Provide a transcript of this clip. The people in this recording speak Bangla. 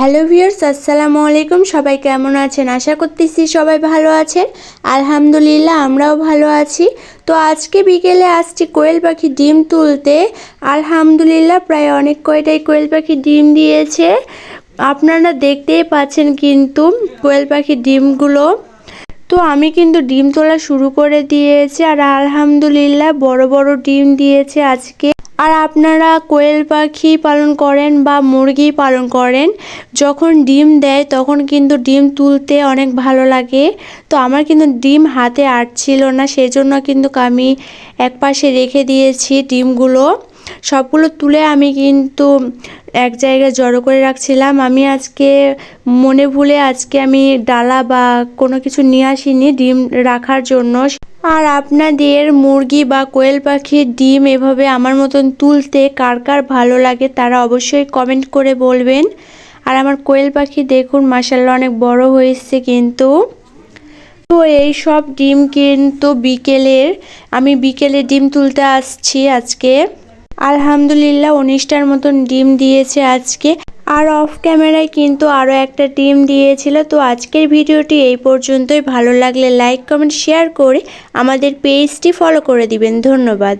হ্যালো ভিউয়ার্স, আসসালামু আলাইকুম। সবাই কেমন আছেন? আশা করতেছি সবাই ভালো আছেন। আলহামদুলিল্লাহ, আমরাও ভালো আছি। তো আজকে বিকেলে আসছি কোয়েল পাখি ডিম তুলতে। আলহামদুলিল্লাহ, প্রায় অনেক কয়টাই কোয়েল পাখি ডিম দিয়েছে। আপনারা দেখতেই পাচ্ছেন কিন্তু কোয়েল পাখির ডিমগুলো। তো আমি কিন্তু ডিম তোলা শুরু করে দিয়েছি আর আলহামদুলিল্লাহ, বড় বড় ডিম দিয়েছে আজকে। আর আপনারা কোয়েল পাখি পালন করেন বা মুরগি পালন করেন, যখন ডিম দেয় তখন কিন্তু ডিম তুলতে অনেক ভালো লাগে। তো আমার কিন্তু ডিম হাতে আটছিল না, সেজন্য কিন্তু আমি এক পাশে রেখে দিয়েছি ডিমগুলো। সবগুলো তুলে আমি কিন্তু এক জায়গায় জড়ো করে রাখছিলাম। আমি আজকে মনে ভুলে আজকে আমি ডালা বা কোনো কিছু নিয়ে আসিনি ডিম রাখার জন্য। আর আপনাদের মুরগি বা কোয়েল পাখির ডিম এভাবে আমার মতন তুলতে কার কার ভালো লাগে তারা অবশ্যই কমেন্ট করে বলবেন। আর আমার কোয়েল পাখি দেখুন মাসাল্লাহ অনেক বড় হয়েছে কিন্তু। তো এই সব ডিম কিন্তু বিকেলের, আমি বিকেলে ডিম তুলতে আসছি আজকে। আলহামদুলিল্লাহ, উনিশটার মতন ডিম দিয়েছে আজকে। আর অফ ক্যামেরায় কিন্তু আরও একটা ডিম দিয়েছিল। তো আজকের ভিডিওটি এই পর্যন্তই। ভালো লাগলে লাইক কমেন্ট শেয়ার করে আমাদের পেজটি ফলো করে দিবেন। ধন্যবাদ।